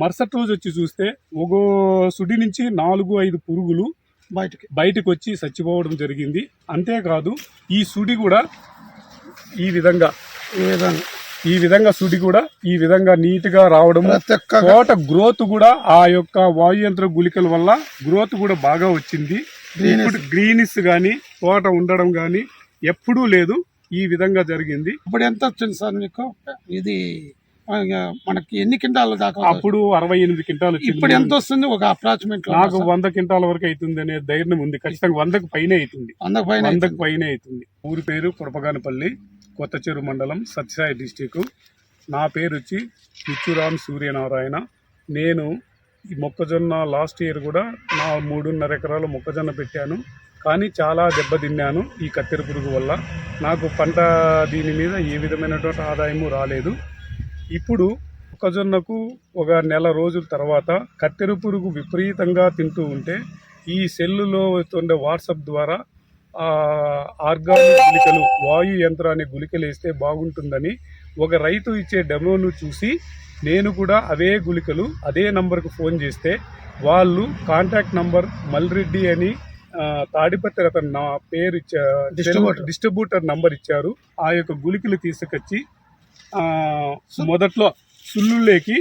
మరుసటి రోజు వచ్చి చూస్తే ఒక సుడి నుంచి నాలుగు ఐదు పురుగులు బయటికి. బయటకు వచ్చి చచ్చిపోవడం జరిగింది. అంతేకాదు ఈ సుడి కూడా ఈ విధంగా ఈ విధంగా. ఈ విధంగా సుడి కూడా ఈ విధంగా నీట్గా రావడం తోట గ్రోత్ కూడా ఆ యొక్క వాయుయంత్ర గుళికల వల్ల గ్రోత్ కూడా బాగా వచ్చింది. గ్రీనిస్ గాని తోట ఉండడం గాని ఎప్పుడూ లేదు. ఈ విధంగా జరిగింది. ఇప్పుడు ఎంత వచ్చింది సార్ మీకు? ఇది మనకి ఎన్ని కింటాల దాకా? అప్పుడు అరవై ఎనిమిది వచ్చింది. ఇప్పుడు ఎంత వస్తుంది? ఒక అప్రాక్సిమేట్ నాకు వంద క్వింటాల వరకు అవుతుంది అనే ధైర్యం ఉంది. ఖచ్చితంగా వందకు పైన అవుతుంది. వంద పైన వందకు పైన అవుతుంది. ఊరి పేరు కురపగానపల్లి కొత్త చెరు మండలం సత్యసాయి డిస్టిక్ నా పేరు వచ్చి పిచ్చురామ్ సూర్యనారాయణ. నేను ఈ మొక్కజొన్న లాస్ట్ ఇయర్ కూడా నా మూడున్నర ఎకరాల మొక్కజొన్న పెట్టాను. కానీ చాలా దెబ్బతిన్నాను ఈ కత్తెర పురుగు వల్ల. నాకు పంట దీని మీద ఏ విధమైనటువంటి ఆదాయము రాలేదు. ఇప్పుడు మొక్కజొన్నకు ఒక నెల రోజుల తర్వాత కత్తెర పురుగు విపరీతంగా తింటూ ఉంటే ఈ సెల్లులో వస్తుండే వాట్సాప్ ద్వారా ఆర్గానిక్ గుళికలు వాయు యంత్రాన్ని గుళికలు వేస్తే బాగుంటుందని ఒక రైతు ఇచ్చే డెమోను చూసి నేను కూడా అవే గుళికలు అదే నంబర్కు ఫోన్ చేస్తే వాళ్ళు కాంటాక్ట్ నంబర్ మల్రెడ్డి అని తాడిపత్రి అతను నా పేరు ఇచ్చా. డిస్ట్రిబ్యూటర్ నంబర్ ఇచ్చారు ఆ యొక్క గుళికలు తీసుకొచ్చి మొదట్లో సుల్లులేకి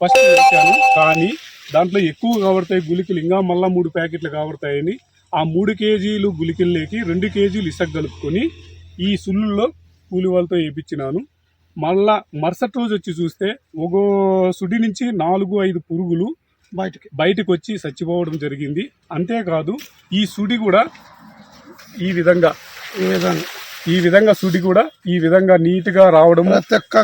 ఫస్ట్ వేశాను కానీ దాంట్లో ఎక్కువ కాబడతాయి గుళికలు ఇంకా మళ్ళా మూడు ప్యాకెట్లు కాబడతాయని ఆ మూడు కేజీలు గుళికల్లోకి రెండు కేజీలు ఇసుక కలుపుకొని ఈ సుల్లుల్లో కూలి వాళ్ళతో వేయించినాను. మళ్ళా మరుసటి రోజు వచ్చి చూస్తే ఒక సుడి నుంచి నాలుగు ఐదు పురుగులు బయటికి. బయటకు వచ్చి చచ్చిపోవడం జరిగింది. అంతేకాదు ఈ సుడి కూడా ఈ విధంగా ఈ విధంగా. ఈ విధంగా సుడి కూడా ఈ విధంగా నీట్గా రావడం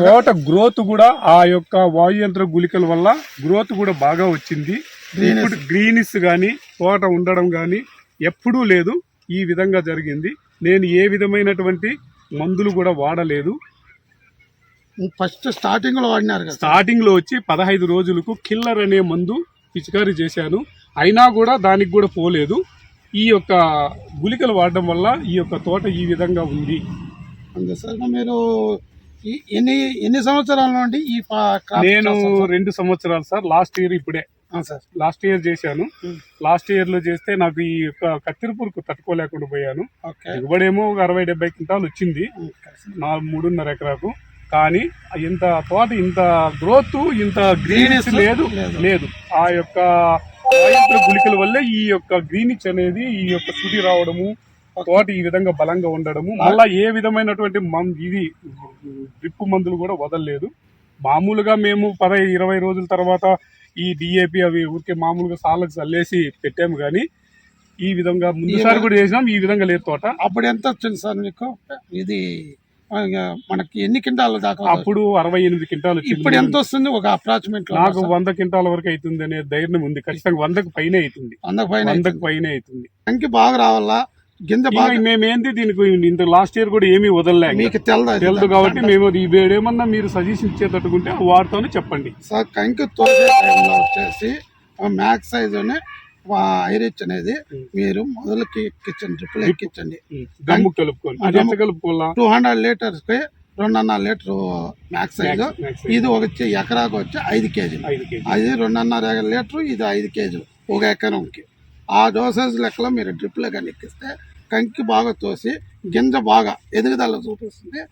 తోట గ్రోత్ కూడా ఆ యొక్క వాయుయంత్ర గుళికల వల్ల గ్రోత్ కూడా బాగా వచ్చింది. ఇప్పుడు గ్రీనిస్ గాని తోట ఉండడం గాని ఎప్పుడూ లేదు. ఈ విధంగా జరిగింది. నేను ఏ విధమైనటువంటి మందులు కూడా వాడలేదు. ఫస్ట్ స్టార్టింగ్లో వాడినారు స్టార్టింగ్లో వచ్చి పదహైదు రోజులకు కిల్లర్ అనే మందు పిచికారీ చేశాను. అయినా కూడా దానికి కూడా పోలేదు. ఈ యొక్క గుళికలు వాడడం వల్ల ఈ యొక్క తోట ఈ విధంగా ఉంది. అంతే సార్. మీరు ఈ- ఎన్ని ఎన్ని సంవత్సరాల నుండి ఈ నేను? రెండు సంవత్సరాలు సార్. లాస్ట్ ఇయర్ ఇప్పుడే. సార్. లాస్ట్ ఇయర్ చేశాను. లాస్ట్ ఇయర్లో చేస్తే నాకు ఈ యొక్క కత్తిరిపురుకు తట్టుకోలేకుండా పోయాను. ఓకే. దిగుబడేమో ఒక అరవై డెబ్బై క్వింటాలు వచ్చింది. నా మూడున్నర ఎకరాకు. కానీ ఇంత తోట ఇంత గ్రోత్ ఇంత లేదు. లేదు. లేదు. ఆ యొక్క వాయుద్ర గుళికల వల్లే ఈ యొక్క గ్రీనిచ్ అనేది ఈ యొక్క సుడి రావడము తోట ఈ విధంగా బలంగా ఉండడము మళ్ళా ఏ విధమైనటువంటి మం- ఇది డ్రిప్ మందులు కూడా వదలలేదు. మామూలుగా మేము పద ఇరవై రోజుల తర్వాత ఈ డిఏపి అవి ఊరికే మామూలుగా సార్లకు చల్లేసి పెట్టాము కానీ ఈ విధంగా ముందుసారి కూడా చేసినాం ఈ విధంగా లేదు తోట. అప్పుడు ఎంత వచ్చింది సార్ మీకు? ఇది మనకి ఎన్ని కింటాల దాకా? అప్పుడు అరవై ఎనిమిది వచ్చింది. ఇప్పుడు ఎంత వస్తుంది? ఒక అప్రాక్సిమేట్ నాకు వంద క్వింటాల వరకు అవుతుంది అనే ధైర్యం ఉంది. ఖచ్చితంగా వందకు పైన అవుతుంది. వంద పైన వందకు పైన అవుతుంది. కంకి బాగా రావాలా? గింజ బాగా మేమేంది దీనికి ఇంత లాస్ట్ ఇయర్ కూడా ఏమీ వదలలేక మీకు తెలదు తెలుదు కాబట్టి మేము ఈ ఏమన్నా మీరు సజెషన్ ఇచ్చేటట్టుకుంటే వాటితోనే చెప్పండి. సార్ కంకి తోసే టైంలో వచ్చేసి మ్యాక్స్ సైజుని ఐరిచ్ అనేది మీరు మొదలుకి ఎక్కించండి డ్రిప్పులు ఎక్కించండి. టూ హండ్రెడ్ లీటర్స్కి రెండున్నర లీటర్ మ్యాక్స్ సైజు. ఇది వచ్చి ఎకరాకు వచ్చి ఐదు కేజీలు. అది రెండున్నర లీటర్ ఇది ఐదు కేజీలు ఒక ఎకరంకి. ఆ డోసేజ్ లెక్కలో మీరు డ్రిప్లో కానీ ఎక్కిస్తే కంకి బాగా తోసి గింజ బాగా ఎదుగుదల చూపిస్తుంది.